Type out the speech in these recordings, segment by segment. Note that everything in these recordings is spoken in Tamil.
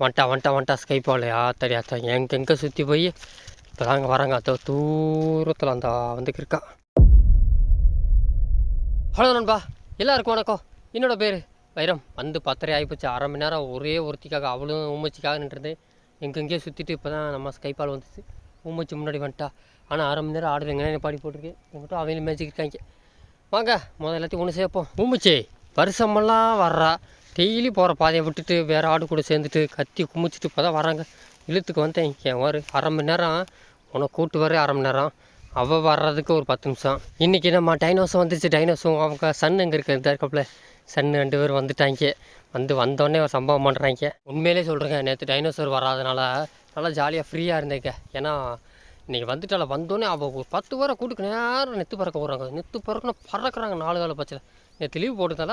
வந்துட்டா வந்துட்டா வந்துட்டா ஸ்கை பாலையா தெரியாதா எங்கெங்கே சுற்றி போய் இப்போ தாங்க வராங்க. அதோ தூரத்தில் அந்த வந்துக்கு இருக்கா ஹலோ நண்பா எல்லாருக்கும் வணக்கம். என்னோடய பேர் வைரம். வந்து பத்தரை ஆகிப்போச்சு. அரை மணி நேரம் ஒரே ஒருத்திக்காக அவளும் ஊமச்சிக்காக நின்றுருந்தேன். எங்கெங்கேயோ சுற்றிட்டு இப்போ தான் நம்ம ஸ்கைப்பால் வந்துச்சு. ஊமச்சி முன்னாடி வந்துட்டா. ஆனால் அரை மணி நேரம் ஆடுவேங்க பாடி போட்டிருக்கேன் எங்கிட்ட அவங்களும் மேய்ச்சிக்கு இருக்காங்க. வாங்க முதல் எல்லாத்தையும் ஒன்று சேர்ப்போம் ஊமச்சி வருஷமெல்லாம் வர்றா. டெய்லி போகிற பாதையை விட்டுட்டு வேறு ஆடு கூட சேர்ந்துட்டு கத்தி குமிச்சிட்டு இப்போ தான் வராங்க இழுத்துக்கு வந்தேன் என் ஒரு அரை மணி நேரம். உன்னை கூட்டு வர அரை மணி நேரம். அவள் வர்றதுக்கு ஒரு பத்து நிமிஷம். இன்றைக்கி நம்ம டைனோஸும் வந்துச்சு டைனோஸும் அவங்க சன் எங்கே இருக்கு இந்த இருக்கப்பல. சன் ரெண்டு பேர் வந்துட்டாங்க. வந்து வந்தோடனே ஒரு சம்பவம் பண்ணுறாங்க உண்மையிலே சொல்கிறேங்க நேற்று டைனோசர் வராதனால நல்லா ஜாலியாக ஃப்ரீயாக இருந்தேங்க. ஏன்னா இன்றைக்கி வந்துட்டால வந்தோடனே அவள் ஒரு பத்து பேரை கூட்டுக்கு நேரம் நெத்து பறக்க போகிறாங்க நெத்து பறக்கணும் பறக்கிறாங்க நாலு கால பச்சையில். நேற்று லீவ் போட்டதால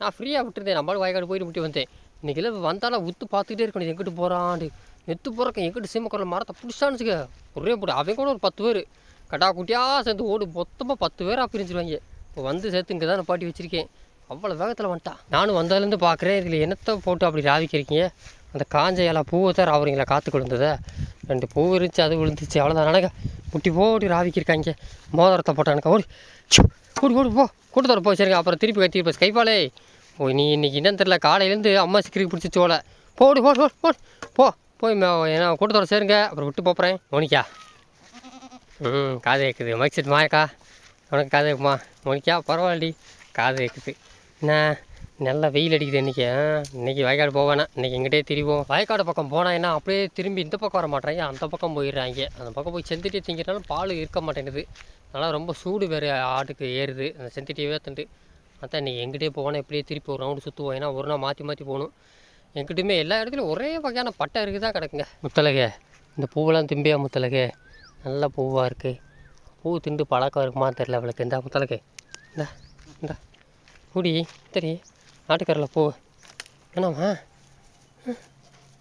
நான் ஃப்ரீயாக விட்டுருந்தேன். நம்மளால வயக்காடு போயிட்டு முட்டி வந்தேன். இன்றைக்கி இல்லை வந்தாலும் உத்து பார்த்துக்கிட்டே இருக்கணும். எங்கிட்டு போகிறான்னு நெத்து போகிறக்க எங்கிட்டு சீமக்கரில் மரத்தை பிடிச்சான்னு ஒரே போட்டு. அவன் கூட ஒரு பத்து பேர். கட்டா குட்டியாக சேர்ந்து ஓடு. மொத்தமாக பத்து பேராக பிரிஞ்சிருவாங்க. இப்போ வந்து சேர்த்து இங்கே தான் பாட்டி வச்சுருக்கேன். அவ்வளோ வேகத்தில் வந்துட்டான் நானும் வந்ததுலேருந்து பார்க்குறேன் இதில் என்னத்தை போட்டு அப்படி ராவிக்கிறீங்க? அந்த காஞ்ச இலை பூவை தான் ராவுறீங்களா காற்று கொழுந்ததை ரெண்டு பூ இருந்துச்சு அது விழுந்துச்சு. அவ்வளோதான் நடக்க முட்டி போட்டு ராவிக்கிருக்காங்க. மோதிரத்தை போட்டானுக்கா ஓடி கூடு கூடு போ. கூட்டு தர போய் சரிங்க அப்புறம் திருப்பி கட்டி போய் ஸ்கைபாலே ஓ நீ இன்னைக்கு என்னன்னு தெரியல காலையிலேருந்து அம்மா சிக்கிரி பிடிச்சி சோலை போடு போடு போடு போடு. போ போய் ம- ஏன்னா கூட்டத்தோட சேருங்க. அப்புறம் விட்டு போப்புறேன் மோனிக்கா ம் காது கேட்குது மைக் செட் மாயக்கா உனக்கு காது கேட்குமா மோனிக்கா பரவாயில்லடி. காது கேட்குது என்ன? நல்லா வெயில் அடிக்குது இன்றைக்கி இன்றைக்கி வயக்காடு போவேனா இன்றைக்கி எங்கிட்டே திரும்புவோம் வயக்காடு பக்கம் போனால் என்ன அப்படியே திரும்பி இந்த பக்கம் வர மாட்டேறாங்க அந்த பக்கம் போயிடுறாங்க அந்த பக்கம் போய் செந்திட்டி திங்கிறனாலும் பால் இருக்க மாட்டேங்குது. அதனால் ரொம்ப சூடு வேறு ஆட்டுக்கு ஏறுது. அந்த செந்துட்டியவே தண்டு அதான் இன்றைக்கி எங்கிட்டே போவேனா இப்படியே திருப்பி ஒரு ரவுண்டு சுற்றுவோம் ஏன்னா ஒரு நாள் மாற்றி மாற்றி போகணும். எங்கிட்டுமே எல்லா இடத்துலையும் ஒரே வகையான பட்டை இருக்குது தான் கிடக்குங்க. முத்தலகை இந்த பூவெல்லாம் திம்பியா முத்தலகை நல்ல பூவாக இருக்குது பூ திண்டு பழக்கம் இருக்குமா தெரில அவளுக்கு. இந்த முத்தலகை இந்த இந்த. குடி சரி ஆட்டுக்கரில் பூ. என்னம்மா?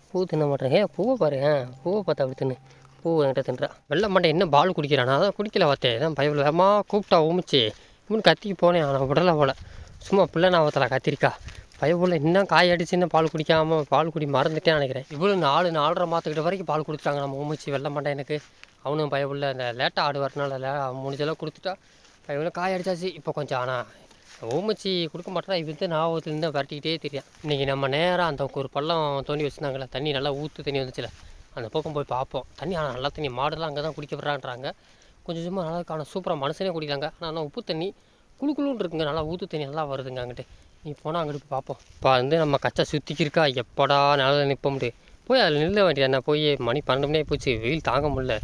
பூ தின்ன மாட்டேன். ஏ பூவை பாரு. பூவை பார்த்தா அப்படி தின்னு. பூ என்கிட்ட தின்றா. வெள்ளை மாட்டேன் என்ன பால் குடிக்கிறானா? அதான் குடிக்கல பார்த்தேன் தான் பயவில் வேமா கூப்பிட்டா ஊமிச்சு. இவனு கத்திக்கு போனேன் ஆனால் விடலை போல. சும்மா பிள்ளை நாவத்தில் கத்திரிக்கா. பயவுள்ள இன்னும் காய் அடிச்சு இன்னும் பால் குடிக்காமல் பால் குடி மறந்துட்டேன் நினைக்கிறேன். இவ்வளோ நாலு நாலரை மாதத்துக்கிட்ட வரைக்கும் பால் கொடுத்துட்டாங்க நம்ம ஊமிச்சு வெள்ள மாட்டேன் எனக்கு. அவனும் பயவுள்ள இந்த லேட்டாக ஆடு வரனால லே முடிஞ்சளவு கொடுத்துட்டா. பயவுள்ள காய் அடிச்சாச்சு. இப்போ கொஞ்சம் ஆனால் ஓமச்சி கொடுக்க மாட்டேறா இது வந்து ஞாபகத்துலேருந்து விரட்டிக்கிட்டே தெரியும். இன்றைக்கி நம்ம நேராக அந்த ஒரு பள்ளம் தோண்டி வச்சுருந்தாங்களே தண்ணி நல்லா ஊற்று தண்ணி வந்துச்சுல அந்த பக்கம் போய் பார்ப்போம். தண்ணி ஆனால் நல்லா தண்ணி மாடுலாம் அங்கே தான் குடிக்க விட்றான்றாங்க. கொஞ்சம் சும்மா நல்லா ஆனால் சூப்பராக மனுஷனே குடிக்கிறாங்க ஆனால் ஆனால் உப்பு தண்ணி குளு குளுன்னு இருக்குங்க நல்லா ஊற்று தண்ணி நல்லா வருதுங்க அங்கிட்டு. நீ போனால் அங்கிட்டு போய் பார்ப்போம். இப்போ வந்து நம்ம கச்சா சுற்றிக்கிருக்கா எப்படா நல்லா நிற்ப முடியும் போய் அதில் நில்ல வேண்டியது என்ன போய் மணி பன்னெண்டு மணியே போச்சு வெயில் தாங்க முடியல.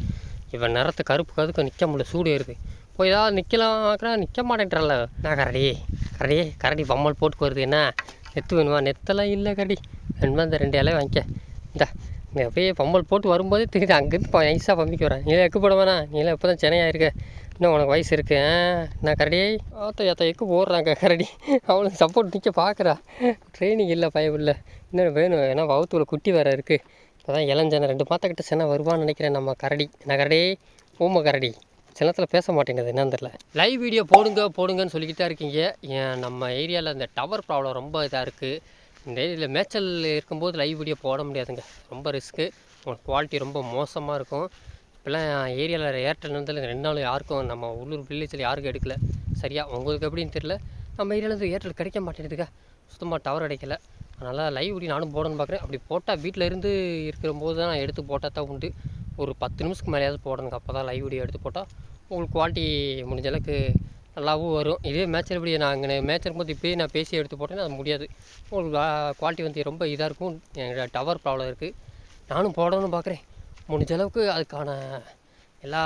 இவன் நிறத்து கருப்பு கதுக்கு நிற்க முடியல சூடு ஏறுது. போய் ஏதாவது நிற்கலாம்னா நிற்க மாட்டேன்றல நான் கரடி? கரடி கரடி பம்மல் போட்டுக்கு வருது. என்ன? நெத்து வேணுமா? நெத்தெல்லாம் இல்லை கரடி. வேணுமா இந்த ரெண்டு இலையை வாங்கிக்க. இந்த இந்த அப்படியே பம்பல் போட்டு வரும்போதே தெரியுது அங்கேருந்து இப்போ நைஸாக பம்பிக்கு வரேன் நீலாம் எக்கு போட வேணாம். நீலாம் இப்போ தான் சென்னையாக இருக்க இன்னும் உனக்கு வயசு இருக்கு. ஆ நான் கரடி? ஆத்த ஏத்த எக்கு போடுறாங்க கரடி. அவளுக்கு சப்போர்ட் நிற்க பார்க்குறா ட்ரைனிங் இல்லை பயம் இல்லை. இன்னும் வேணும். ஏன்னா வவுத்துல குட்டி வேறு இருக்குது இப்போ தான் இளஞ்சனை ரெண்டு மாதக்கிட்ட சென்னை வருவான்னு நினைக்கிறேன். நம்ம கரடி நான் கரடி? ஊம கரடி. சின்னத்தில் பேச மாட்டேங்குது என்னன்னு தெரில லைவ் வீடியோ போடுங்க போடுங்கன்னு சொல்லிக்கிட்டே இருக்கீங்க. ஏன் நம்ம ஏரியாவில் இந்த டவர் ப்ராப்ளம் ரொம்ப இதாக இருக்குது இந்த ஏரியாவில் மேய்ச்சல் இருக்கும்போது லைவ் வீடியோ போட முடியாதுங்க. ரொம்ப ரிஸ்க்கு உங்களுக்கு குவாலிட்டி ரொம்ப மோசமாக இருக்கும். இப்போல்லாம் ஏரியாவில் ஏர்டெல் வந்து ரெண்டு நாளும் யாருக்கும் நம்ம உள்ளூர் வில்லேஜில் யாருக்கும் எடுக்கல. சரியா உங்களுக்கு எப்படின்னு தெரில நம்ம ஏரியாவில் ஏர்டெல் கிடைக்க மாட்டேங்குதுங்க. சுத்தமாக டவர் கிடைக்கல அதனால் லைவ் இப்படி நானும் போடணும்னு பார்க்குறேன். அப்படி போட்டால் வீட்டில் இருந்து இருக்கிற போது தான் நான் எடுத்து போட்டால் தான் உண்டு. ஒரு பத்து நிமிஷத்துக்கு மேலேயாவது போடணுங்க. அப்போ தான் லைவ் வீடியோ எடுத்து போட்டால் உங்களுக்கு குவாலிட்டி முடிஞ்ச அளவுக்கு நல்லாவும் வரும். இதே மேட்ச் எப்படி நான் அங்கே மேட்ச் இருக்கும்போது இப்போயே நான் பேசி எடுத்து போட்டேன்னா அது முடியாது. உங்களுக்கு குவாலிட்டி வந்து ரொம்ப இதாக இருக்கும். என்னோட டவர் ப்ராப்ளம் இருக்குது நானும் போடணும்னு பார்க்குறேன். முடிஞ்ச அளவுக்கு அதுக்கான எல்லா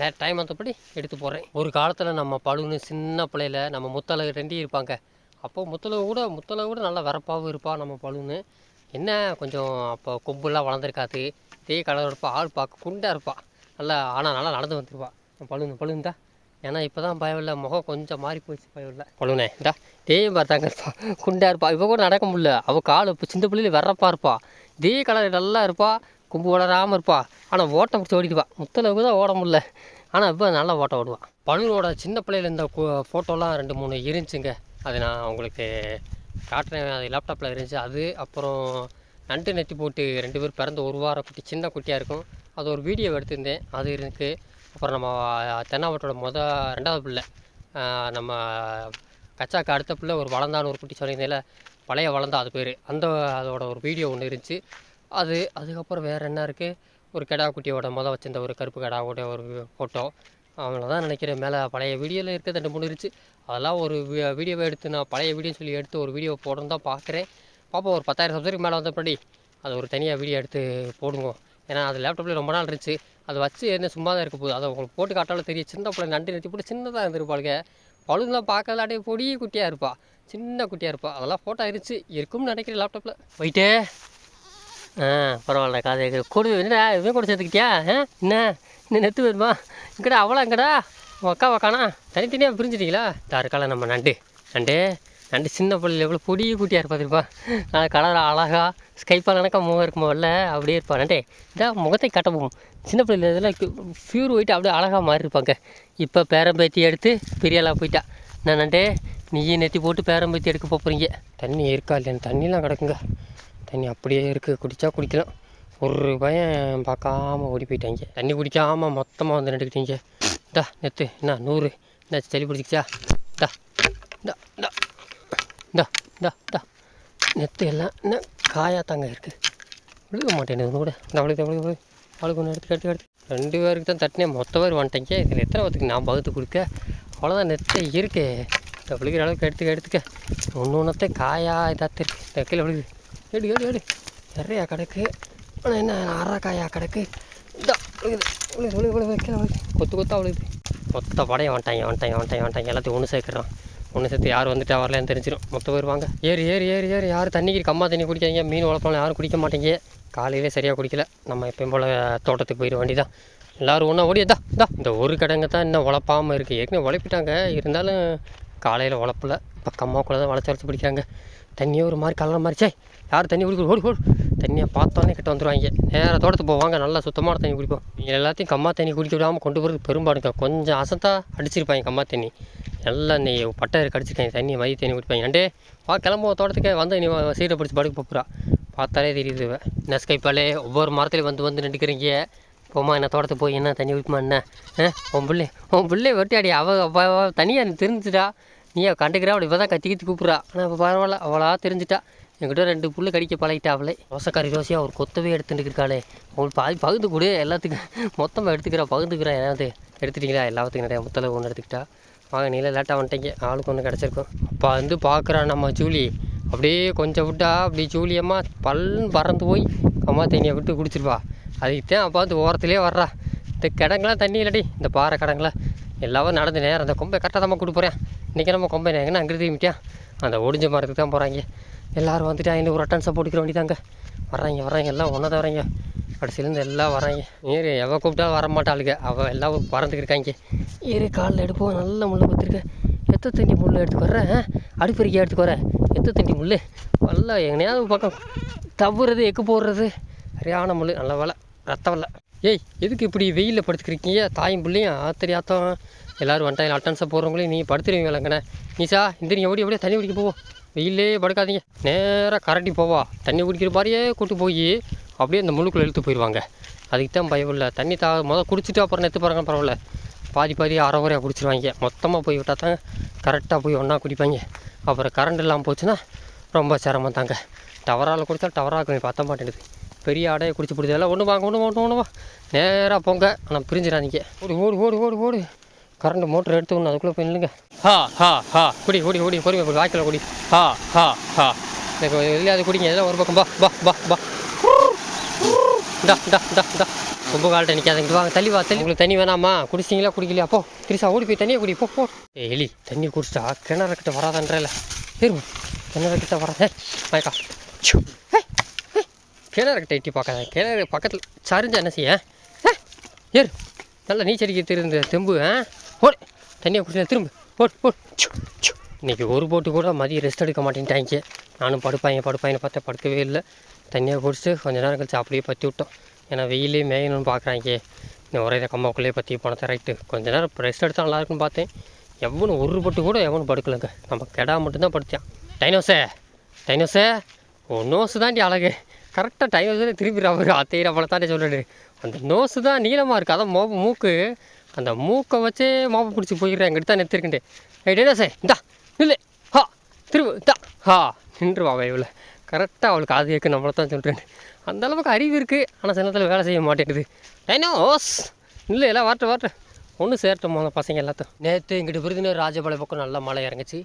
நே டைம் வந்தபடி எடுத்து போடுறேன். ஒரு காலத்தில் நம்ம பழுன்னு சின்ன பிள்ளையில் நம்ம முத்தளவு ரெண்டி இருப்பாங்க. அப்போ முத்தளவு கூட முத்தளவு கூட நல்லா வரப்பாகவும் இருப்பா நம்ம பழுன்னு என்ன கொஞ்சம் அப்போ கொம்புலாம் வளர்ந்துருக்காது. இதே கலர் இருப்பா. ஆள் பார்க்க குண்டாக இருப்பா. நல்லா ஆனால் நல்லா நடந்து வந்துருப்பா. பழுந்து பழுந்தா ஏன்னா இப்போ தான் பயம் முகம் கொஞ்சம் மாறி போயிடுச்சு பயம் பழுனே இந்தா. இதே பார்த்தாங்க இருப்பா. குண்டாக இருப்பா. இப்போ கூட நடக்க முடியல. அவள் கால் இப்போ சின்ன பிள்ளையில வரப்பா இருப்பா. இதே கலர் நல்லா இருப்பா. கொம்பு வளராமல் இருப்பா. ஆனால் ஓட்டம் பிடிச்சி ஓடிடுவா முத்தளவுக்கு தான் ஓட முடியல. ஆனால் இப்போ நல்லா ஓட்டம் ஓடுவான் பழுனோட சின்ன பிள்ளையில இந்த ஃபோட்டோலாம் ரெண்டு மூணு இருந்துச்சுங்க. அது நான் உங்களுக்கு காட்டுறேன். அது லேப்டாப்பில் இருந்துச்சு. அது அப்புறம் நண்டு நெத்தி போட்டு ரெண்டு பேர் பிறந்த ஒரு வாரம் குட்டி சின்ன குட்டியாக இருக்கும். அது ஒரு வீடியோ எடுத்திருந்தேன். அது இருக்குது அப்புறம் நம்ம தென்னாவட்டோட மொதல் ரெண்டாவது பிள்ளை. நம்ம கச்சாக்கு அடுத்த பிள்ளை ஒரு வளர்ந்தான்னு ஒரு குட்டி சொல்லியிருந்தேன்ல பழைய வளர்ந்தா அது பேர். அந்த அதோட ஒரு வீடியோ ஒன்று இருந்துச்சு. அது அதுக்கப்புறம் வேறு என்ன இருக்குது ஒரு கெடா குட்டியோட மொதல் வச்சிருந்த ஒரு கருப்பு கெடாவோட ஒரு ஃபோட்டோ அவ்வளோதான் நினைக்கிறேன். மேலே பழைய வீடியோவில் இருக்கிறது ரெண்டு மூணு இருந்துச்சு. அதெல்லாம் ஒரு வீடியோவை எடுத்து நான் பழைய வீடியோன்னு சொல்லி எடுத்து ஒரு வீடியோ போடணும் தான் பார்க்குறேன். பாப்பா ஒரு பத்தாயிரம் சப்ஜெக்ட் மேலே வந்தபடி அது ஒரு தனியாக வீடியோ எடுத்து போடுவோம் ஏன்னா அது லேப்டாப்பில் ரொம்ப நாள் இருந்துச்சு. அதை வச்சு என்ன சும்மா தான் இருக்க போகுது. அதை உங்களுக்கு போட்டு காட்டாலும் தெரியும். சின்ன பிள்ளை நண்டு நிறுத்தி போட்டு சின்னதாக இருந்திருப்பாளுங்க. பழுதுலாம் பார்க்கலாட்டே பொடி குட்டியாக இருப்பா. சின்ன குட்டியாக இருப்பா. அதெல்லாம் ஃபோட்டோ இருந்துச்சு இருக்கும்னு நினைக்கிறேன் லேப்டாப்பில் போயிட்டே. ஆ பரவாயில்ல காதை கொடு என்னடா இவன் கூட சேர்த்துக்கிட்டியா? ஆ என்ன? இன்னும் நெத்து வருமா இங்கடா அவ்வளோ இங்கடா? உன் அக்கா தனித்தனியாக பிரிஞ்சிட்டீங்களா? தாருக்கால நம்ம நண்டு. நண்டு நண்டு சின்ன பிள்ளைல எவ்வளோ பொடி குட்டியாக இருப்பா திருப்பா நான் கலர் அழகா ஸ்கைப்பால் கணக்கா முகம் இருக்குமோ இல்லை அப்படியே இருப்பா. நண்டே இதான் முகத்தை கட்டவும் சின்ன பிள்ளைல இதெல்லாம் ஃபியூர் ஒயிட் அப்படியே அழகாக மாறி இருப்பாங்க. இப்போ பேரம்பேத்தி எடுத்து பெரியாளாக போயிட்டா. நான் நண்டே நீயே நெத்தி போட்டு பேரம்பேத்தி எடுக்க போகிறீங்க தண்ணி இருக்கா இல்லைன்னு தண்ணிலாம் கிடக்குங்க. தண்ணி அப்படியே இருக்குது குடித்தா குடிக்கலாம். ஒரு பையன் பார்க்காம ஓடி போயிட்டாங்க. தண்ணி குடிக்காமல் மொத்தமாக வந்து நின்றுக்கிட்டீங்க டா நெத்து என்ன நூறு இந்த சளி பிடிச்சிக்கிச்சா டா டா டா டா டா இந்தா நெத்து எல்லாம் என்ன காயாக தாங்க இருக்குது விழுக மாட்டேன் கூட இந்த அவளுக்கு அவளுக்கு அவளுக்கு ஒன்று எடுத்து எடுத்து எடுத்து ரெண்டு பேருக்கு தான் தட்டினேன் மொத்த பேர் வந்துட்டேங்க. இதில் எத்தனை பேத்துக்கு நான் பகுத்து கொடுக்க? அவ்வளோதான் நெத்தே இருக்கு. இந்த விழுகிற அளவுக்கு எடுத்துக்க எடுத்துக்க. ஒன்று ஒன்றத்தே காயாக இதாக இருக்கு. இந்த கீழே விழுகுது எடு எடு எடு நிறையா கிடக்கு. ஆனால் என்ன அரை காயா கிடக்கு. கொத்து கொத்தா விழுகுது மொத்த படையை வந்துட்டாங்க வந்துட்டாங்க வந்துட்டாங்க வந்துட்டாங்க எல்லாத்தையும் ஒன்று சேர்க்குறான். ஒன்று சேர்த்து யார் வந்துட்டா வரலன்னு தெரிஞ்சிடும் மொத்தம் பேர் ஏறி ஏறி ஏறி ஏறி. யார் தண்ணிக்கு கம்மா தண்ணி குடிக்காங்க மீன் வளர்ப்பாலும் யாரும் குடிக்க மாட்டேங்க. காலையிலே சரியாக குடிக்கல. நம்ம எப்பயும் போல் தோட்டத்துக்கு போயிட வேண்டியதான் எல்லோரும் ஒன்றா ஓடி தா இந்த ஒரு கடைங்க தான் இன்னும் உழப்பாமல் இருக்குது ஏற்கனவே உழைப்பிட்டாங்க இருந்தாலும் காலையில் உழப்பில் பக்கமாக கூட தான் வளச்சி வளச்சி பிடிக்கிறாங்க. தண்ணியே ஒரு மாதிரி கலர் மாதிரி. சே யார் தண்ணி குடிக்க ஓடி ஓடு. தண்ணியை பார்த்தோன்னே கிட்ட வந்துடுவாங்க நேராக தோட்டத்துக்கு போவாங்க நல்லா சுத்தமான தண்ணி குடிப்போம். நீங்கள் எல்லாத்தையும் கம்மா தண்ணி குடிக்க விடாமல் கொண்டு போகிறது பெரும்பாடுங்க கொஞ்சம் அசத்தா அடிச்சிருப்பாங்க கம்மா தண்ணி. நல்லா நீ பட்டை கடிச்சிருக்காங்க தண்ணி மதிய தண்ணி குடிப்பாங்க. ஏண்டே வா கிளம்புவோம். தோட்டத்துக்கு வந்து நீ சீரை பிடிச்சி படுக்க போப்புறா பார்த்தாலே தெரியுது நெஸ்கைப்பாலே ஒவ்வொரு மரத்துலையும் வந்து வந்து நின்றுக்கிறீங்க போமா என்ன தோட்டத்துக்கு போய் என்ன தண்ணி குடிக்குமா என்ன? உன் பிள்ளை உன் பிள்ளை வெட்டியாடி. அவ அவ தனியாக தெரிஞ்சுட்டா நீ கண்டுக்கிறா அவளை இப்போ தான் கத்தி கத்தி கூப்பிட்றா. ஆனால் இப்போ பரவாயில்ல அவளா தெரிஞ்சுட்டா. என்கிட்ட ரெண்டு புல்லு கடிக்க பழகிட்டாவளே ரோசக்காரி ரோசியாக ஒரு கொத்தவே எடுத்துட்டு இருக்காளே. அவள் பாதி பகுந்து கொடு எல்லாத்துக்கும். மொத்தமாக எடுத்துக்கிறா பகுந்துக்கிறா ஏதாவது. எடுத்துட்டீங்களா? எல்லாத்துக்கும் நிறையா முத்தளவு ஒன்று எடுத்துக்கிட்டா. வாங்க நீங்களே லேட்டாக வந்துட்டீங்க. ஆளுக்கு ஒன்று கிடச்சிருக்கும். அப்போ வந்து பார்க்குறா நம்ம ஜூலி. அப்படியே கொஞ்சம் விட்டா அப்படி ஜூலியம்மா பல்லுன்னு பறந்து போய் அம்மா தண்ணியை விட்டு குடிச்சிருப்பா அதுக்கு தான் அப்போ வந்து ஓரத்துலேயே வர்றா. இந்த கிடங்கெல்லாம் தண்ணி இல்லடி இந்த பாறை கிடங்கெலாம். எல்லாமே நடந்து நேரம் அந்த கொம்பை கரெக்டாக தான் கூட்டு போகிறேன் இன்றைக்கி நம்ம கொம்பை எங்கன்னா அங்கே திரும்பிட்டேன் அந்த ஒடிஞ்ச மரத்துக்கு தான் போகிறாங்க எல்லோரும் வந்துட்டு அதில் ஒரு அட்டன்ஸை போட்டுக்கிற வேண்டிதாங்க வர்றாங்க வர்றாங்க எல்லாம் ஒன்றா தான் வராங்க கடைசியிலேருந்து எல்லாம் வராங்க ஏறு எவ கூப்பிட்டாலும் வர மாட்டாளுங்க அவள் எல்லாம் பறந்துக்கு இருக்காங்க. ஏறு காலில் எடுப்போம். நல்ல முள்ளை கொடுத்துருக்கு எத்த தண்ணி முள் எடுத்துக்கு வர்றேன் அடுப்பறிக்கை எடுத்துக்கு வரேன் எத்த தண்ணி முள் நல்லா எங்கனையாவது பக்கம் தவுறது எக்கு போடுறது. சரியான முள் நல்ல வேலை. ரத்தம் இல்லை ஏய் எதுக்கு இப்படி வெயிலில் படுத்துக்கிறீங்க? தாயும் பிள்ளையும் ஆத்தரி ஆத்தம். எல்லோரும் வந்துட்டாங்க அட்டன்ஸை போகிறவங்களையும் நீ படுத்துருவீங்களங்கண்ணே நீசா இந்த நீங்கள் ஓடி அப்படியே தண்ணி குடிக்க போவோம் வெயிலே படுக்காதீங்க. நேராக கரண்டி போவா. தண்ணி குடிக்கிற மாதிரியே கூட்டு போய் அப்படியே இந்த முழுக்குள்ளே இழுத்து போயிடுவாங்க அதுக்கு தான் பயம் இல்லை. தண்ணி தா முதல் குடிச்சிட்டு அப்புறம் நெத்து போகிறாங்க பரவாயில்ல. பாதி பாதி அரை குறையாக குடிச்சிருவாங்க. மொத்தமாக போய் விட்டால் தான் கரெக்டாக போய் ஒன்றா குடிப்பாங்க. அப்புறம் கரண்ட் இல்லாமல் போச்சுன்னா ரொம்ப சிரமம் தாங்க. டவரால் குடித்தா டவராக பத்த மாட்டேங்குது. பெரிய ஆடையை குடிச்சு பிடிச்சதெல்லாம் ஒன்று வாங்க ஒன்று ஒன்று ஒன்று வா. நேராக போங்க. ஆனால் பிரிஞ்சிடாதீங்க ஓடி ஓடி ஓடி ஓடி ஓடி. கரண்ட் மோட்டர் எடுத்து ஒன்று அதுக்குள்ளே போய் நில்லுங்க. ஹா ஹா ஹா. குடி ஓடி ஓடி பொறுமை போய் வாய்க்கில் குடி. ஹா ஹா ஹா. எனக்கு இல்லை அது குடிங்க. இதெல்லாம் ஒரு பக்கம் பா பா பா பா இந்தா இந்தா இந்தா இந்தா. ரொம்ப கால்ட்ட நிற்காதீங்க வாங்க. தள்ளி வா தள்ளி. உங்களுக்கு தண்ணி வேணாமா? குடிச்சிங்களா குடிக்கலையா? போ. கிரிசா ஓடி போய் தண்ணியை குடி. போ போ. எலி தண்ணி குடிச்சிட்டா கிணறு கிட்ட வராதன்றல. ஏறுமா கிணறு கிட்ட வராத. மயக்கா ச்சு. கிணறு கிட்ட எட்டி பார்க்காத. கிணறு பக்கத்தில் சரிஞ்சா என்ன செய்ய? ஏ, ஏறு. நல்லா நீச்சடிக்க தெரிந்த தெம்பு ஆ. ஓடு. தண்ணியை குடிச்சா திரும்ப. ஓடு ஓடு. இன்றைக்கி இன்னைக்கு ஒரு போட்டு கூட மதியம் ரெஸ்ட் எடுக்க மாட்டேன்ட்டாங்க. நானும் படுப்பாங்க படுப்பாங்க பார்த்தா படுக்கவே இல்லை. தண்ணியை குடிச்சிட்டு கொஞ்ச நேரம் கழிச்சு அப்படியே பற்றி விட்டோம். ஏன்னா வெயிலே மேயணும்னு பார்க்குறாங்க. இந்த ஒரே கம்மாக்குள்ளேயே பற்றி போனதை ரைட்டு. கொஞ்ச நேரம் ரெஸ்ட் எடுத்தால் நல்லா இருக்குன்னு பார்த்தேன். எவனும் ஒரு போட்டு கூட எவனும் படுக்கலைங்க. நம்ம கெடா மட்டும்தான் படுத்தான் டைனோஸே டைனோஸே ஒன்னோசு தாண்டி அழகு. கரெக்டாக டைம் வந்து திருப்பி அவர் அத்தையிற போல தானே சொல்கிறாரு அந்த நோஸு தான் நீளமாக இருக்குது அதான் மோப்பு மூக்கு. அந்த மூக்கை வச்சே மோப்பை பிடிச்சி போயிடுறேன். எங்கிட்ட தான் நிறுத்திருக்கேன் ஏய் டேடா சார் இந்தா இல்லை ஹா திரும்ப தா ஹா நின்றுவா இவ்வளோ கரெக்டாக அவளுக்கு அது இருக்குது நம்மளை தான் சொல்கிறேன் அந்த அளவுக்கு அறிவு இருக்குது ஆனால் சில நேரத்தில் வேலை செய்ய மாட்டேங்குது. டைனோஸ் இல்லை எல்லாம் வாட்ட வாட்ட. ஒன்று சேர்த்தோம் அந்த பசங்க எல்லாத்தையும். நேற்று இங்கிட்டு விருதுநர் ராஜபாளைய பக்கம் நல்லா மழை இறங்குச்சு.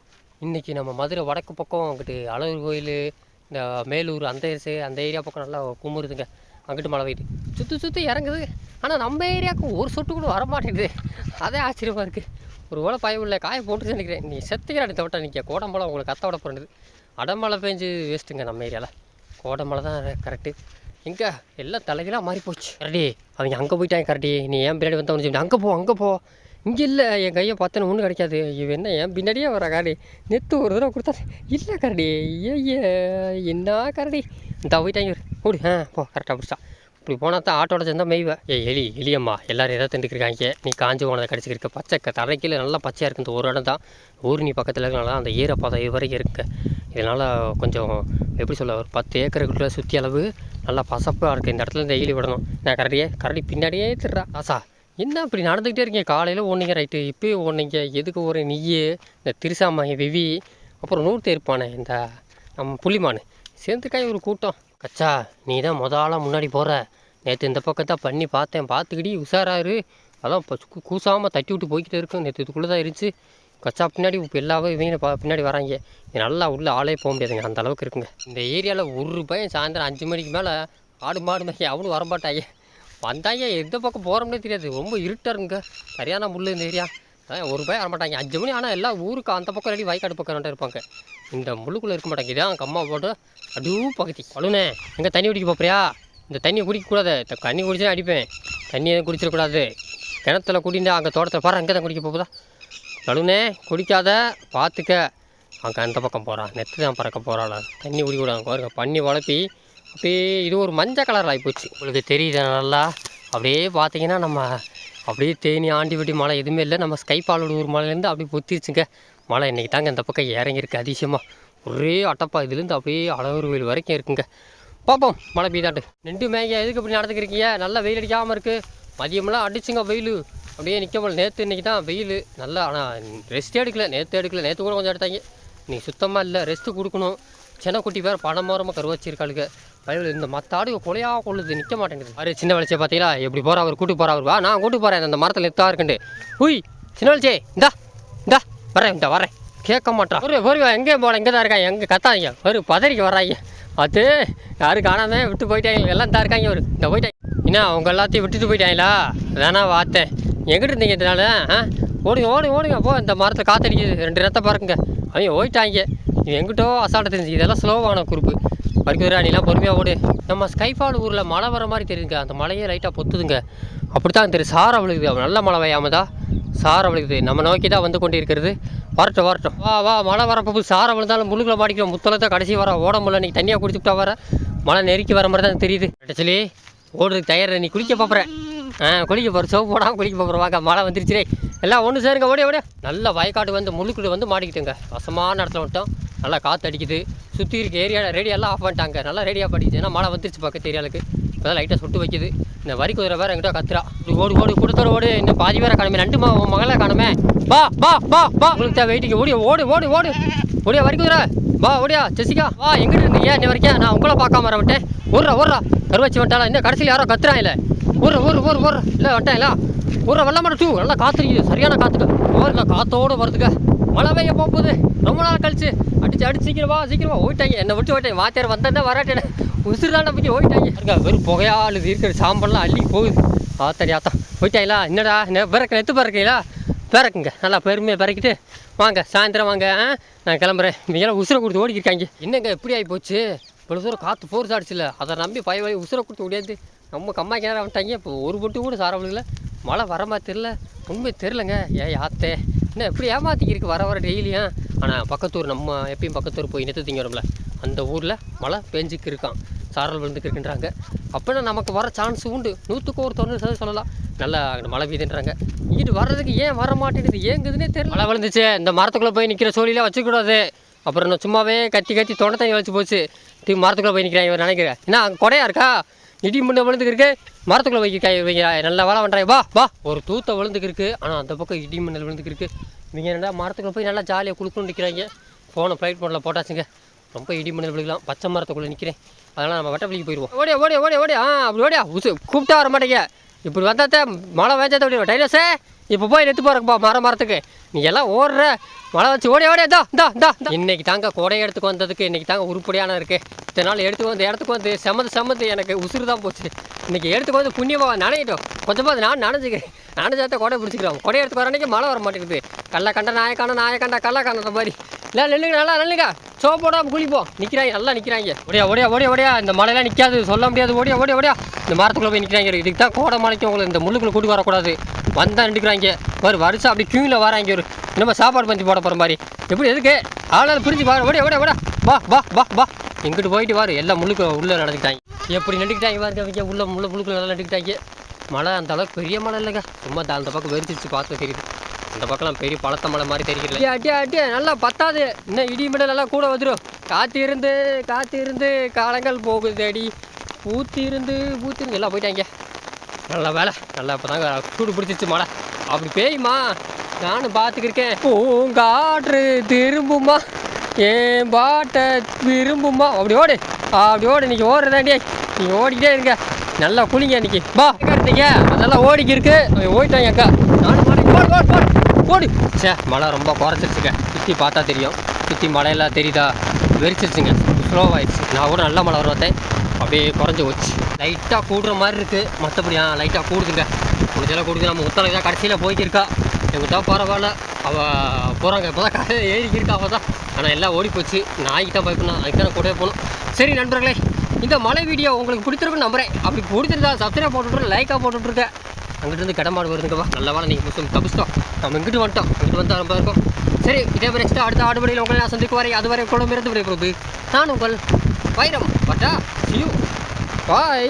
இன்றைக்கி நம்ம மதுரை வடக்கு பக்கம் அங்கிட்டு அழகர் கோயில் இந்த மேலூர் அந்த சே அந்த ஏரியா பக்கம் நல்லா குமுறுதுங்க. அங்கிட்டு மழை பெய்யுது. சுற்றி சுற்றி இறங்குது. ஆனால் நம்ம ஏரியாவுக்கு ஒரு சொட்டு கூட வர மாட்டேங்குது அதே ஆச்சரியமாக இருக்குது ஒரு ஓலை பயம் இல்லை காய போட்டு நினைக்கிறேன். நீ செத்துக்கிற அடுத்த விட்டா நிற்க கோடம்பழம் உங்களுக்கு கத்த விட போகிறது அடமழை பெஞ்சு வேஸ்ட்டுங்க நம்ம ஏரியாவில் கோடமலை தான் கரெக்டு எங்கே எல்லாம் தலைகளாக மாறி போச்சு கரடி அவங்க அங்கே போயிட்டாங்க கரடி. நீ ஏன் பின்னாடி வந்தவனு சொல்லி அங்கே போ அங்கே போ. இங்கே இல்லை என் கையை பார்த்தன ஒன்றும் கிடைக்காது. இவன் என்ன என் பின்னாடியே வர கரடி. நெத்து ஒரு தடவை கொடுத்தா இல்லை கரடி ஐயே என்ன கரடி? இந்த போயிட்டாங்க ஓடி ஆ போ கரெக்டாக பிடிச்சா இப்படி போனால் தான் ஆட்டோட சேர்ந்தா மெய்வேன் ஏ எலி எலியம்மா எல்லோரும் எதாவது திண்டுக்கிருக்காங்க நீ காஞ்சி போனதை கிடச்சிருக்க பச்சை க- நல்லா பச்சையாக இருக்குது இந்த ஒரு இடம் தான். ஊரணி பக்கத்தில் இருக்கனால அந்த ஈரப்பாதை வரைக்கும் இருக்குது இதனால் கொஞ்சம் எப்படி சொல்ல ஒரு பத்து ஏக்கருக்குள்ளே சுற்றி அளவு நல்லா பசப்பாக இருக்குது இந்த இடத்துல டெய்லி விடணும். நான் கரடியே? கரடி பின்னாடியே திருறா ஆசா. என்ன இப்படி நடந்துக்கிட்டே இருக்கீங்க? காலையில் ஓடுனீங்க ரைட்டு இப்போயும் ஓடுனீங்க. எதுக்கு ஒரு நீயே? இந்த திருசாமாய் விவி அப்புறம் நூறு இருப்பானே இந்த நம்ம புலிமான். சேர்ந்துக்காய் ஒரு கூட்டம். கச்சா நீ தான் முத ஆளாக முன்னாடி போகிற நேற்று இந்த பக்கம் தான் பண்ணி பார்த்தேன். பார்த்துக்கிடி உஷாராரு அதான் இப்போ கூசாமல் தட்டி விட்டு போய்கிட்டே இருக்கும் நேற்று இதுக்குள்ளே தான் இருந்துச்சு. கச்சா பின்னாடி இப்போ எல்லாவே இவங்க பின்னாடி வராங்க. நல்லா உள்ளே ஆளே போக முடியாதுங்க. அந்த அளவுக்கு இருக்குங்க. இந்த ஏரியாவில் ஒரு பையன் சாயந்தரம் அஞ்சு மணிக்கு மேலே ஆடு மாடு மேய்க்க அவனும் வரமாட்டாங்க. வந்தாங்க எந்த பக்கம் போகிறோம்னே தெரியாது. ரொம்ப இருட்டாக இருங்க சரியான முள் இந்த ஏரியா. ஒரு பையன் வரமாட்டாங்க அஞ்சு மணி ஆனால் எல்லாம் ஊருக்கு அந்த பக்கம் ரெடி வயக்காடு பக்கம் இருப்பாங்க. இந்த முள்ளுக்குள்ளே இருக்க மாட்டாங்க. இதான் கம்மா போட்டு அடூ பகுதி. அழுனே எங்கே தண்ணி குடிக்க போறியா இந்த தண்ணியை குடிக்கக்கூடாது இந்த தண்ணி குடிச்சா அடிப்பேன். தண்ணியை குடிச்சிடக்கூடாது கிணத்துல குடிந்தா அங்கே தோட்டத்தில் பாரு அங்கே தான் குடிக்க போகுதா? அழுனே குடிக்காத பார்த்துக்க அங்கே அந்த பக்கம் போகிறான் நெத்து தான் பறக்க போகிறாள் தண்ணி குடிக்கூடாது பாருங்க. பண்ணி வளர்ப்பி அப்படியே இது ஒரு மஞ்சள் கலர் ஆகிப்போச்சு உங்களுக்கு தெரியுது நல்லா? அப்படியே பார்த்தீங்கன்னா நம்ம அப்படியே தேனி ஆண்டிபட்டி மலை மழை எதுவுமே இல்லை. நம்ம ஸ்கைபாலோட ஒரு மலையிலேருந்து அப்படியே பொத்திருச்சுங்க. மழை இன்றைக்கி தாங்க இந்த பக்கம் இறங்கியிருக்கு அதிசயமாக ஒரே அட்டப்பா இதுலேருந்து அப்படியே அழகர் கோயில் வரைக்கும் இருக்குங்க. பார்ப்போம். மழை பெய்தாட்டு. ரெண்டு மேங்க எதுக்கு இப்படி நடந்துக்கிறீங்க நல்லா வெயில் அடிக்காமல் இருக்குது மதியமெல்லாம் அடிச்சுங்க வெயில். அப்படியே நிற்க நேற்று இன்றைக்கி தான் வெயில். நல்லா ஆனால் ரெஸ்ட்டே எடுக்கல. நேற்று எடுக்கல. நேற்று கூட கொஞ்சம் எடுத்தாங்க. நீ சுத்தமாக இல்லை. ரெஸ்ட்டு கொடுக்கணும். சின்ன குட்டி வேறு பணமோரமாக கருவச்சிருக்காளுங்க பயவில் இந்த ஆடு கொலையாக கொள்ளுது நிற்க மாட்டேங்குது. அரு சின்ன வளர்ச்சியை பார்த்தீங்களா? எப்படி போகிறா அவர்? கூட்டு போகிறா அவர்? வா நான் கூட்டு போகிறேன் அந்த மரத்தில் எத்தா இருக்குண்டு. உய் சின்ன வளர்ச்சியே இந்தா இந்தா வரேன் இந்த வரேன். கேட்க மாட்டான் ஒரு ஒரு எங்கே போகல இங்கே தான் இருக்காங்க. எங்கே கத்தாங்க ஒரு பதறிக்கு வர்றாங்க. அது யாரும் காணாம விட்டு போயிட்டாங்க. எல்லாம் தான் இருக்காங்க ஒரு இந்த போயிட்டாங்க. என்ன அவங்க எல்லாத்தையும் விட்டுட்டு போயிட்டாங்களா? வேணா பார்த்தேன் எங்கிட்டு இருந்தீங்க இதனால ஆ? ஓடுங்க ஓடுங்க ஓடுங்க. போ இந்த மரத்தை காத்தடிக்குது. ரெண்டு ரத்த பாருங்க அவங்க போயிட்டாங்க எங்கிட்டோ அசால்ட்டை தெரிஞ்சு இதெல்லாம் ஸ்லோவான குறுப்பு வரைக்கும் அணிலாம் பொறுமையாக ஓடு. நம்ம ஸ்கைஃபால் ஊரில் மழை வர மாதிரி தெரியுதுங்க. அந்த மழையே லைட்டாக பொத்துதுங்க. அப்படி தான் தெரியும் சார விழுகுது. நல்ல மழை வையாமதா சார விழுகுது. நம்ம நோக்கி தான் வந்து கொண்டு இருக்கிறது வரட்டும் வரட்டும். வா வா மழை வரப்போ சார விழுந்தாலும் முழுக்கில் மாடிக்கிறோம் முத்தலத்தை கடைசி வர ஓட முடியல. நீ தண்ணியாக குடிச்சுட்டா வர மழை நெருக்கி வர மாதிரி தான் தெரியுது. சொல்லி ஓடுறதுக்கு தயார் நீ? குளிக்க பார்ப்புறேன் ஆ குளிக்க போகிற சோப்பு போடாமல் குளிக்க போகிறேன் வாங்க மழை வந்துருச்சுரே எல்லாம் ஒன்று சேருங்க. ஓடிய ஓடிய. நல்ல வயக்காடு வந்து முழுக்குள்ள வந்து மாடிக்கிட்டுங்க வசமான இடத்துல மட்டும் நல்லா காற்று அடிக்குது சுற்றி இருக்க ஏரியா ரேடியெல்லாம் ஆஃப் பண்ணிட்டாங்க. நல்லா ரேடியா படிக்குது. ஏன்னா மழை வந்துருச்சு பக்கத்து ஏரியாவுக்கு இப்போ தான் லைட்டாக சுட்டு வைக்குது. இந்த வரி குதிரை வேறு எங்கிட்ட கத்துறா. ஓடு ஓடி ஓடி கொடுத்தோட ஓடு. இன்னும் பாதி வேற காணுமே. ரெண்டு மா மகளை காணுமே. பா பா பா பா உங்களுக்கு தேவை வெயிட்டிங்க ஓடி ஓடு ஓடு ஓடு. ஓடியா வரி குதிரை வா ஓடியா ஜெசிகா. வா எங்கிட்ட இருந்தீங்க? இன்ன வரைக்கும் நான் உங்களை பார்க்காம வர விட்டேன் ஊர்றா ஊர்றா கருவச்சி வந்துட்டாளா? இன்னும் கடைசியில் யாரோ கத்துறான் இல்லை. ஊர்ற ஊர் ஊர் ஊர் இல்லை வந்துட்டேன்ல ஊர்ற வெள்ளமாட டூ நல்லா காத்துருக்குது சரியான காத்துக்கு. ஓரில் காத்தோடு வருதுங்க. மழை பெய்ய போகுது. ரொம்ப நாள் கழிச்சு. அடிச்சு அடிச்சு சீக்கிரமா சீக்கிரமா ஓயிட்டாங்க. என்னை விட்டு ஓயிட்டாங்க. வாத்தியார் வந்தா வராட்டேன். உசுறு தான் போய் ஓயிட்டாங்க. பாருங்க வெறும் புகையால் இருக்கிற சாம்பல்லாம் அள்ளி போகுது. ஆத்தாடி ஆத்தா போயிட்டாங்களா என்னடா? என்ன பிறக்க நெத்து பிறக்கீங்களா பிறக்குங்க நல்லா பெருமையாக பிறக்கிட்டு வாங்க சாயந்தரம் வாங்க நான் கிளம்புறேன். இவங்கெல்லாம் உசுரை கொடுத்து ஓடிக்கிருக்காங்க. என்னங்க எப்படி ஆகி போச்சு? இவ்வளோ தூரம் காற்று ஃபோர்ஸ் ஆடிச்சுல அதை நம்பி பய வழி உசுரை கொடுத்து முடியாது நம்ம கம்மா கிணறு வந்துட்டாங்க. இப்போ ஒரு பொட்டு கூட சார மழை வர மாதிரி தெரில உண்மை தெரிலங்க ஏ யாத்தே என்ன எப்படி ஏமாத்திக்கிருக்கு வர வர டெய்லியும். ஆனால் பக்கத்தூர் நம்ம எப்பயும் பக்கத்தூர் போய் நித்து திங்கிறோம்ல அந்த ஊரில் மழை பெஞ்சுக்கு இருக்கான் சாரல் விழுந்துக்கு இருக்குன்றாங்க. அப்படின்னா நமக்கு வர சான்ஸ் உண்டு. நூற்றுக்கு ஒரு தொண்ணூறு சதவீதம் சொல்லலாம். நல்லா மழை பெய்யுதுன்றாங்க. இங்கிட்டு வர்றதுக்கு ஏன் வர மாட்டேங்குது? ஏங்குதுன்னே தெரியல. மழை விழுந்துச்சு. இந்த மரத்துக்குள்ளே போய் நிற்கிற சோழிலாம் வச்சுக்கூடாது. அப்புறம் நான் சும்மாவே கத்தி கத்தி தொண்டை தண்ணி வச்சு போச்சு. திரும்பி மரத்துக்குள்ளே போய் நிற்கிறேன் இவர் நினைக்கிறேன். என்ன அங்கே கொடையா இருக்கா? இடி முன்ன விழுந்துக்கிருக்கு. மரத்துக்குள்ளே வைக்க கை வைங்க. நல்லா வேலை பண்ணுறாங்க வா வா. ஒரு தூத்த விழுந்துக்கிருக்கு. ஆனால் அந்த பக்கம் இடி மின்னல் விழுந்துக்கிருக்கு. இவங்க என்னடா மரத்துக்குள்ளே போய் நல்லா ஜாலியாக குளுக்குன்னு நிற்கிறாங்க ஃபோனை ஃப்ளைட் மோடில் போட்டாச்சுங்க. ரொம்ப இடி மின்னல் விழுகலாம். பச்சை மரத்துக்குள்ளே நிற்கிறேன் அதனால் நம்ம வட்டப்பள்ளிக்கு போயிடுவோம் ஓடியா ஓடியா ஓடியா ஓடியா. ஆ அப்படி ஓடியா. உசு கூப்பிட்டா வர மாட்டேங்க. இப்படி வந்தாத்தே மழை வேஞ்சாத்த ஓடிடும் டைலர்ஸே! இப்போ போய் நெத்து போகிறப்பா மர மரத்துக்கு. நீ எல்லாம் ஓடுற. மழை வச்சு ஓடி ஓடியா தா தா தா இன்னைக்கு தாங்க கொடை எடுத்துக்கு வந்ததுக்கு இன்னைக்கு தாங்க உருப்படியான இருக்கு. இத்தனை நாள் எடுத்துக்கு வந்து இடத்துக்கு வந்து செமந்து செமந்து எனக்கு உசுறு தான் போச்சு. இன்னைக்கு எடுத்துக்கு வந்து புண்ணியமாக நனையிட்டோம். கொஞ்சமாக நான் நனைஞ்சுக்கிறேன். நனைஞ்சாத்த கொடை பிடிச்சிக்கிறோம். கொடை எடுத்து வர அன்னைக்கு மழை வர மாட்டேங்குது. கல்ல கண்ட நாயக்கான நாயக்கண்ட கல்ல கண்ட மாதிரி. இல்லை நில்லுங்க நல்லா நில்லுங்க. சோப்பு போடாமல் குளிப்போம் நிற்கிறாங்க நல்லா நிற்கிறாங்க ஓடியா ஓடியா ஓடியா ஓடியா இந்த மழையெல்லாம் நிற்காது சொல்ல முடியாது. ஓடியா ஓடியா ஓடியா இந்த மரத்துக்குள்ளே போய் நிற்கிறாங்க இதுக்கு தான் கோடை மலைக்கு உங்களை இந்த முள்ளுக்குள்ள கூட்டு வரக்கூடாது. வந்தால் நின்றுக்கிறாங்க ஒரு வருஷம் அப்படி கியூவில் வராங்க ஒரு நம்ம சாப்பாடு பந்தி போட போகிற மாதிரி? எப்படி எதுக்கு? ஆளால் பிரிஞ்சு பாரு. ஓடியா ஓடியா ஓடா வா வா வா வா. எங்கிட்டு போயிட்டு வாரு. எல்லாம் முழுக்க உள்ளே நடந்துக்கிட்டாங்க. எப்படி நட்டுக்கிட்டாங்க பாருங்க அவங்க உள்ள முள்ள முழுக்க நல்லா நட்டுக்கிட்டாங்க மழை அந்த அளவுக்கு பெரிய மழை இல்லைங்க. சும்மா அந்த பக்கம் வெறிச்சிச்சு பார்த்து தெரியுது. அந்த பக்கம்லாம் பெரிய பழத்த மழை மாதிரி தெரியல அட்டியா அட்டியா நல்லா பத்தாது. இன்னும் இடி மிடல் எல்லாம் கூட வந்துடும் காத்து இருந்து காத்து இருந்து காலங்கள் போகுது அடி பூத்தி இருந்து பூத்தி இருந்து எல்லாம் போயிட்டாங்க. நல்ல வேலை. நல்லா இப்போ தாங்க சூடு பிடிச்சிச்சு மழை அப்படி பேயுமா? நானும் பார்த்துக்கிருக்கேன் பூங்காற்று திரும்புமா? ஏன் பாட்டை விரும்புமா? அப்படி ஓடு. அப்படி ஓடு. இன்றைக்கி ஓடுறதாண்டி நீ ஓடிக்கிட்டே இருங்க. நல்லா குளிங்க இன்னைக்கு. பா இருந்தீங்க அதெல்லாம் ஓடிக்கி இருக்கு ஓடிட்டாங்க அக்கா. நானும் மழை ஓடு ஓடு ஓடு. ஓடு. சே மழை ரொம்ப குறைச்சிருச்சுங்க. சுற்றி பார்த்தா தெரியும். சுற்றி மழையெல்லாம் தெரியுதா? வெறிச்சிருச்சுங்க. ஸ்லோவாகிடுச்சு நான் கூட நல்ல மழை வருவத்தேன் அப்படியே குறைஞ்சி போச்சு. லைட்டாக கூடுற மாதிரி இருக்குது மற்றபடி ஆ லைட்டாக கூடுதுங்க. முடிஞ்செல்லாம் கூடுது. நம்ம உத்தரவு தான் கடைசியில் போய்க்கிருக்கா தான் பரவாயில்ல. அவள் போகிறாங்க இப்போ தான் கரை ஏறிக்கிருக்கா அவள் தான் ஆனால் எல்லாம் ஓடி போச்சு நாய்க்கு தான் பயப்படணும் அதுக்கு தான் கூடவே போகணும். சரி நண்பர்களே இந்த மலை வீடியோ உங்களுக்கு பிடிச்சிருக்குன்னு நம்புறேன். அப்படி பிடிச்சிருந்தா சப்ஸ்கிரைப் போட்டுட்ருக்கேன் லைக்காக போட்டுட்ருக்கேன் அங்கிட்டிருந்து கடமாடு வருதுங்கப்பா நல்ல வேலை நீங்கள் முஸ்லீம் தப்பிச்சிட்டோம். நம்ம இங்கிட்டு வந்துட்டோம். இங்கிட்டு வந்தால் ரொம்ப இருக்கும். சரி இதே மாதிரி நெக்ஸ்ட்டு அடுத்த ஆடுபடியில் உங்களை நான் சந்திக்கு வரை அதுவரை குழம்பு இருந்து விடைபெறுவது நான் உங்கள் வைரம் பட்டா சியூ பாய்